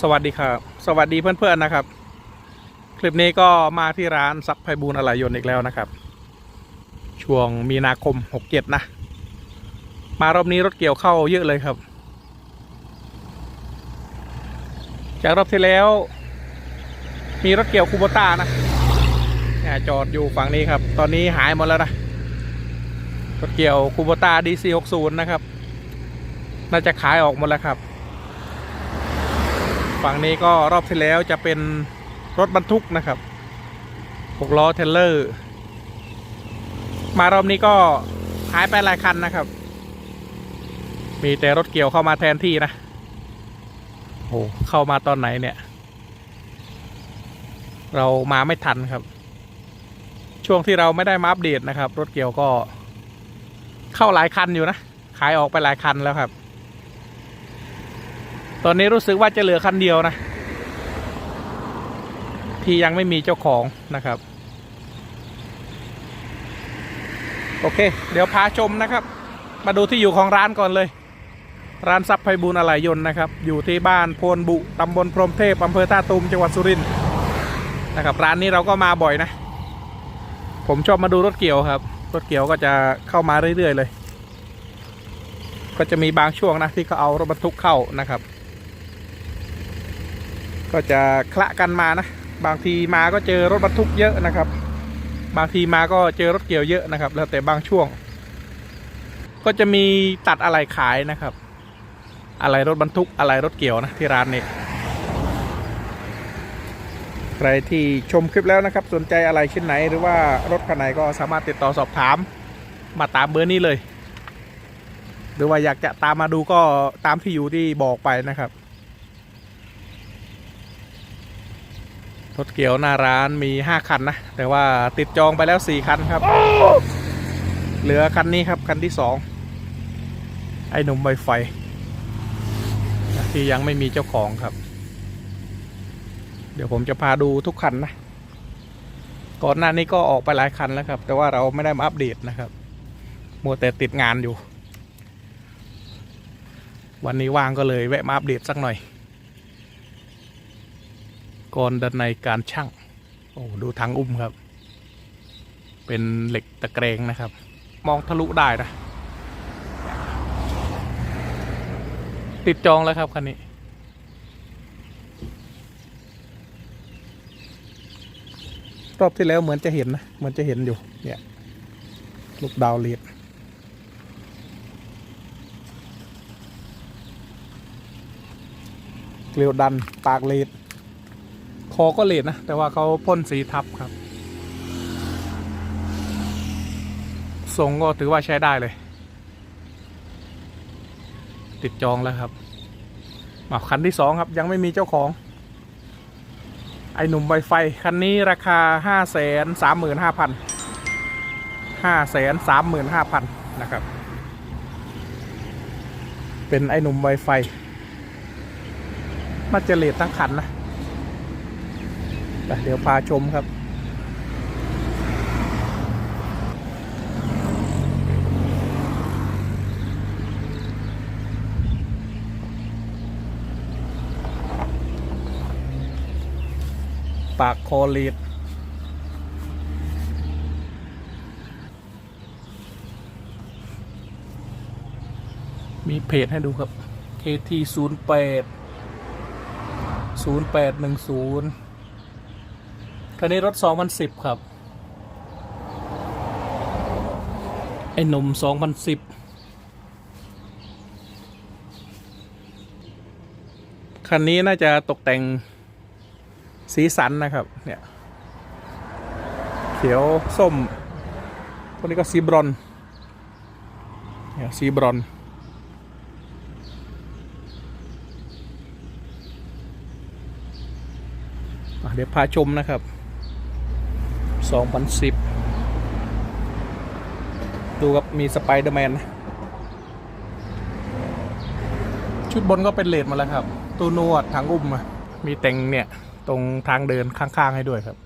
สวัสดีครับ สวัสดีเพื่อนๆนะครับ คลิปนี้ก็มาที่ร้านซับไพบูลอะไหล่ยนต์อีกแล้วนะครับ ช่วงมีนาคม67นะ มารอบนี้รถเกี่ยวเข้าเยอะเลยครับ จากรอบที่แล้ว มีรถเกี่ยวคูโบต้านะเนี่ยจอดอยู่ฝั่งนี้ครับ ตอนนี้หายหมดแล้วนะรถเกี่ยวคูโบต้า DC60 นะครับ น่าจะขายออกหมดแล้วครับ ฝั่งนี้ก็รอบที่แล้วจะเป็นรถบรรทุกนะครับหกล้อเทรลเลอร์ มารอบนี้ก็หายไปหลายคันนะครับ มีแต่รถเกี่ยวเข้ามาแทนที่นะโอ้เข้ามาตอนไหนเนี่ย เรามาไม่ทันครับ ช่วงที่เราไม่ได้มาอัปเดตนะครับ รถเกี่ยวก็เข้าหลายคันอยู่นะ ขายออกไปหลายคันแล้วครับ อนนี้รู้สึกว่าจะเหลือคันเดียวนะ ที่ยังไม่มีเจ้าของนะครับ โอเค เดี๋ยวพาชมนะครับ มาดูที่อยู่ของร้านก่อนเลย ร้านซับไพบูลอะไหล่ยนต์นะครับ อยู่ที่บ้านโพนบุตำบลพรหมเทพอำเภอท่าตูมจังหวัดสุรินทร์นะครับ ร้านนี้เราก็มาบ่อยนะ ผมชอบมาดูรถเกี่ยวครับ รถเกี่ยวก็จะเข้ามาเรื่อยๆเลยก็จะมีบางช่วงนะที่เขาเอารถบรรทุกเข้านะครับ ก็จะคละกันมานะ บางทีมาก็เจอรถบรรทุกเยอะนะครับ บางทีมาก็เจอรถเกี่ยวเยอะนะครับ แล้วแต่บางช่วง ก็จะมีตัดอะไรขายนะครับ อะไรรถบรรทุกอะไรรถเกี่ยวนะที่ร้านนี้ใครที่ชมคลิปแล้วนะครับ สนใจอะไรชิ้นไหนหรือว่ารถคันไหนก็สามารถติดต่อสอบถามมาตามเบอร์นี้เลย หรือว่าอยากจะตามมาดูก็ตามที่อยู่ที่บอกไปนะครับ รถเกี่ยวหน้าร้านมี 5 คันนะ แต่ว่าติดจองไปแล้ว 4 คันครับ เหลือคันนี้ครับคันที่ 2 ไอ้หนุ่มไวไฟ ที่ยังไม่มีเจ้าของครับ เดี๋ยวผมจะพาดูทุกคันนะ ก่อนหน้านี้ก็ออกไปหลายคันแล้วครับ แต่ว่าเราไม่ได้มาอัปเดตนะครับมัวแต่ติดงานอยู่ วันนี้ว่างก็เลยแวะมาอัปเดตสักหน่อย ก่อนดันในการช่างโอ้ดูทางอุ้มครับ เป็นเหล็กตะแกรงนะครับ มองทะลุได้นะ ติดจองแล้วครับคันนี้รอบที่แล้วเหมือนจะเห็นนะเหมือนจะเห็นอยู่ เนี่ยลูกดาวเลียดเกลียวดันปากเลด อก็เลดนะ แต่ว่าเขาพ่นสีทับครับทรงก็ถือว่าใช้ได้เลย ติดจองแล้วครับมาคันที่สองครับยังไม่มีเจ้าของ ไอหนุ่มไวไฟ คันนี้ราคาห้าแสนสามหมื่นห้าพันห้าแสนสามหมื่นห้าพันนะครับ เป็นไอหนุ่มไวไฟน่าจะเลททั้งคันนะ เดี๋ยวพาชมครับ ปากคอเลดมีเพจให้ดูครับ KT 0 8 คันนี้รถสองพันสิบครับ ไอ้หนุ่มสองพันสิบคันนี้น่าจะตกแต่งสีสันนะครับ เนี่ย เขียว ส้มพวนี้ก็สีบรอนเนี่ยสีบรอนอเดี๋ยวพาชมนะครับ 2010 ดูครับมีสไปเดอร์แมนนะชุดบนก็เป็นเลดมาแล้วครับตู้นวดทางอุ้มอะมีแต่งเนี่ย ตรงทางเดินข้าง ๆ ให้ด้วยครับ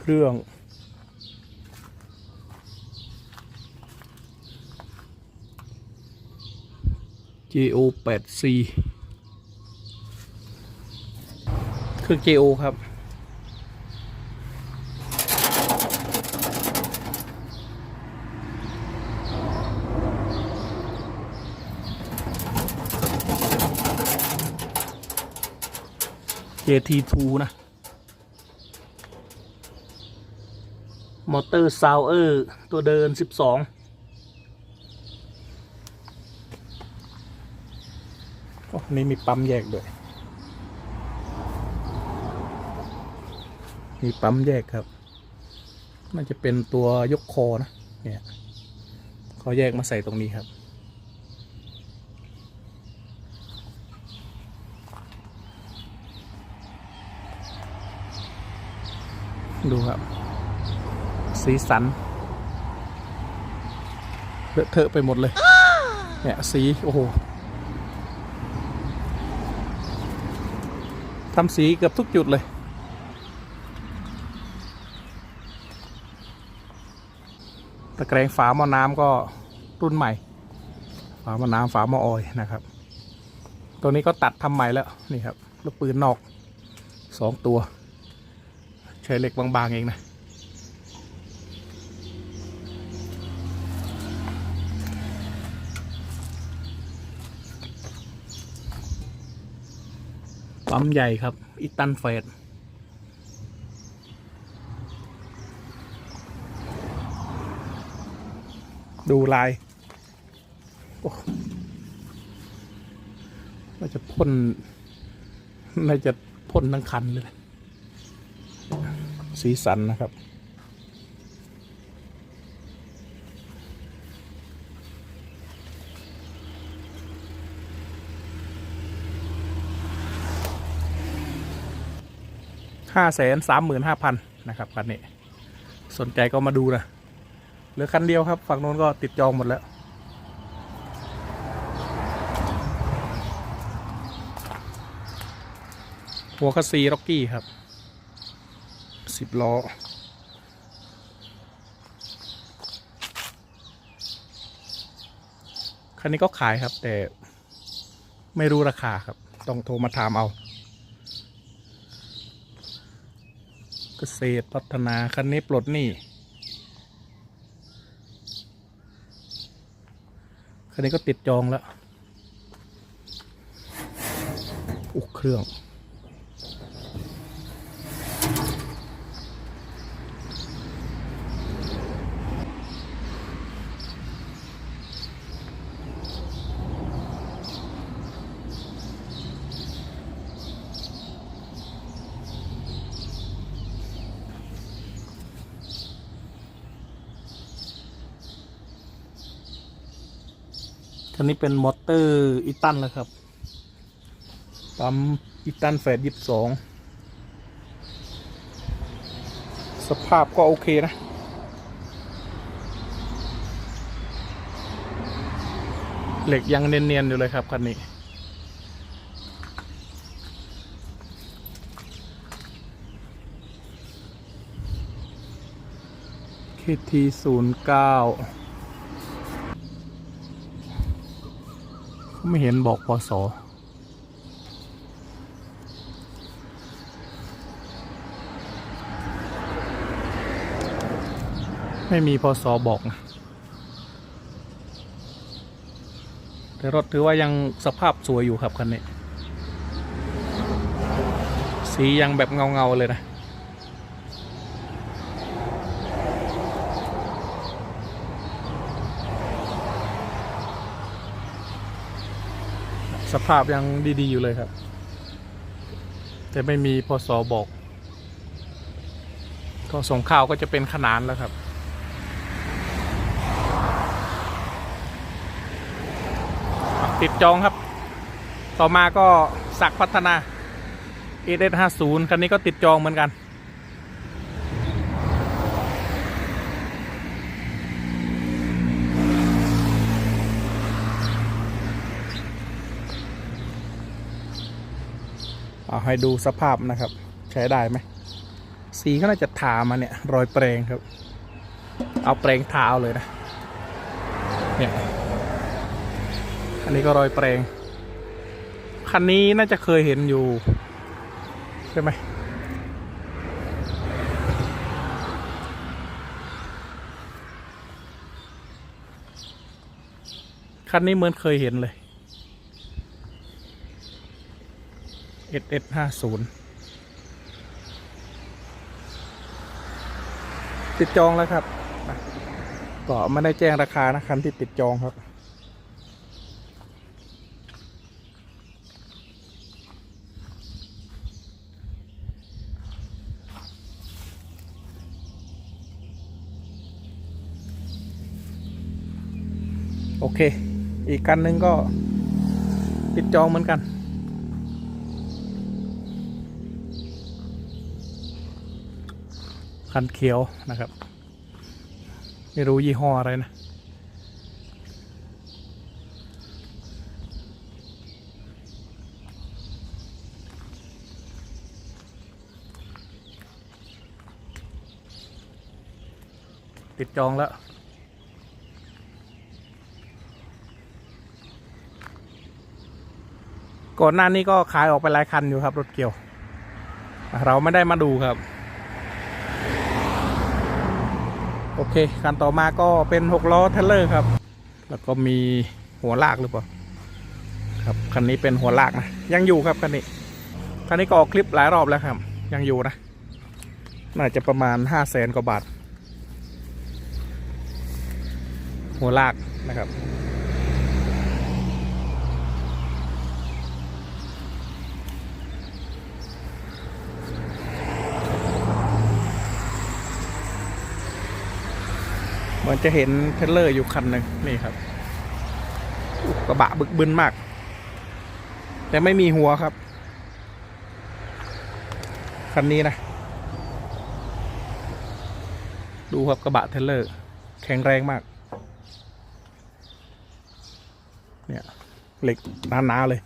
เครื่อง JO 8 C เครื่อง JO ครับ JT2 นะ มอเตอร์ซาวเออร์ ตัวเดิน 12 โอ้ นี่มีปั๊มแยกด้วย มีปั๊มแยกครับน่าจะเป็นตัวยกคอนะ เนี่ยเขาแยกมาใส่ตรงนี้ครับ ดูครับ สีสันเลอะเทอะไปหมดเลย เนี่ย สี โอ้โห ทำสีเกือบทุกจุดเลยตะแกรงฝาหม้อน้ำก็รุ่นใหม่ ฝาหม้อน้ำฝาหม้อออยนะครับ ตัวนี้ก็ตัดทำใหม่แล้วนี่ครับลูกปืนนอกสองตัว ใช้เหล็กบางๆเองนะ ปั๊มใหญ่ครับ อิตันเฟดดูลายน่าจะพ่นน่าจะพ่นทั้งคันเลย สีสันนะครับ ห้าแสนสามหมื่นห้าพันนะครับคันนี้ สนใจก็มาดูนะเหลือคันเดียวครับ ฝั่งโน้นก็ติดจองหมดแล้วหัวคัสซีร็อกกี้ครับสิบล้อคันนี้ก็ขายครับ แต่ไม่รู้ราคาครับ ต้องโทรมาถามเอา กษตรพัฒนาคันนี้ปลดหนี้คันนี้ก็ติดจองแล้วอุกเครื่อง คันนี้เป็นมอเตอร์อีตันแล้วครับ ปั๊มอีตันแฟดยิบสอง สภาพก็โอเคนะ เหล็กยังเนียนๆอยู่เลยครับคันนี้ KT ศูนย์เก้า ไม่เห็นบอกพศไม่มีพศบอกนะแต่รถถือว่ายังสภาพสวยอยู่ครับคันนี้ สียังแบบเงาเงาๆเลยนะ สภาพยังดี ๆ อยู่เลยครับ แต่ไม่มีพศบอก ก็ส่งข้าวก็จะเป็นขนานแล้วครับ ติดจองครับ ต่อมาก็สักพัฒนา a อ5 0คันนี้ก็ติดจองเหมือนกัน เอาให้ดูสภาพนะครับ ใช้ได้ไหมสีก็น่าจะทามาเนี่ย รอยแปรงครับ เอาแปรงทาเอาเลยนะเนี่ยอันนี้ก็รอยแปรงคันนี้น่าจะเคยเห็นอยู่ใช่ไหมคันนี้เหมือนเคยเห็นเลย S S ห้าศูนย์ติดจองแล้วครับก็ไม่ได้แจ้งราคานะคันที่ติดจองครับ โอเค อีกคันนึงก็ติดจองเหมือนกัน คันเขียวนะครับ ไม่รู้ยี่ห้ออะไรนะ ติดจองแล้วก่อนหน้านี้ก็ขายออกไปหลายคันอยู่ครับ รถเกี่ยว เราไม่ได้มาดูครับ โอเคคันต่อมาก็เป็นหกล้อเทเลอร์ครับ แล้วก็มีหัวลากหรือเปล่าครับคันนี้เป็นหัวลากนะยังอยู่ครับคันนี้คันนี้ก็ออกคลิปหลายรอบแล้วครับ ยังอยู่นะน่าจะประมาณห้าแสนกว่าบาท หัวลากนะครับ เหมือนจะเห็นเทรลเลอร์อยู่คันหนึ่งนี่ครับกระบะบึกบึนมาก แต่ไม่มีหัวครับ คันนี้นะ ดูครับกระบะเทรลเลอร์ แข็งแรงมาก เนี่ยเหล็กหนาๆเลย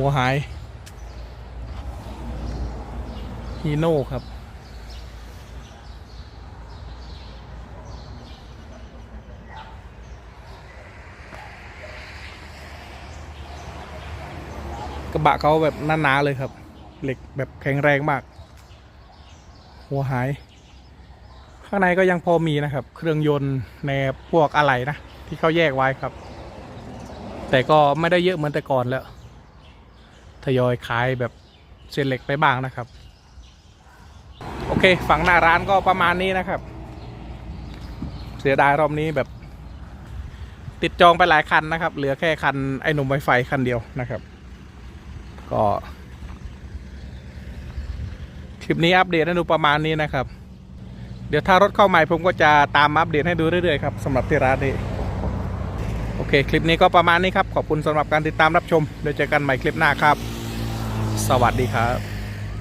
หัวหายฮีโน่ครับ กระบะเขาแบบหนาๆเลยครับ เหล็กแบบแข็งแรงมาก หัวหาย ข้างในก็ยังพอมีนะครับ เครื่องยนต์ในพวกอะไหล่นะ ที่เขาแยกไว้ครับ แต่ก็ไม่ได้เยอะเหมือนแต่ก่อนแล้ว ทยอยขายแบบเศษเหล็กไปบ้างนะครับ โอเค ฝั่งหน้าร้านก็ประมาณนี้นะครับ เสียดายรอบนี้แบบ ติดจองไปหลายคันนะครับ เหลือแค่คันไอ้หนุ่มไวไฟคันเดียวนะครับ ก็คลิปนี้อัปเดตให้ดูประมาณนี้นะครับ เดี๋ยวถ้ารถเข้าใหม่ผมก็จะตามอัปเดตให้ดูเรื่อยๆครับสำหรับที่ร้านนี้ โอเค คลิปนี้ก็ประมาณนี้ครับ ขอบคุณสำหรับการติดตามรับชมเดี๋ยวเจอกันใหม่คลิปหน้าครับ สวัสดีครับ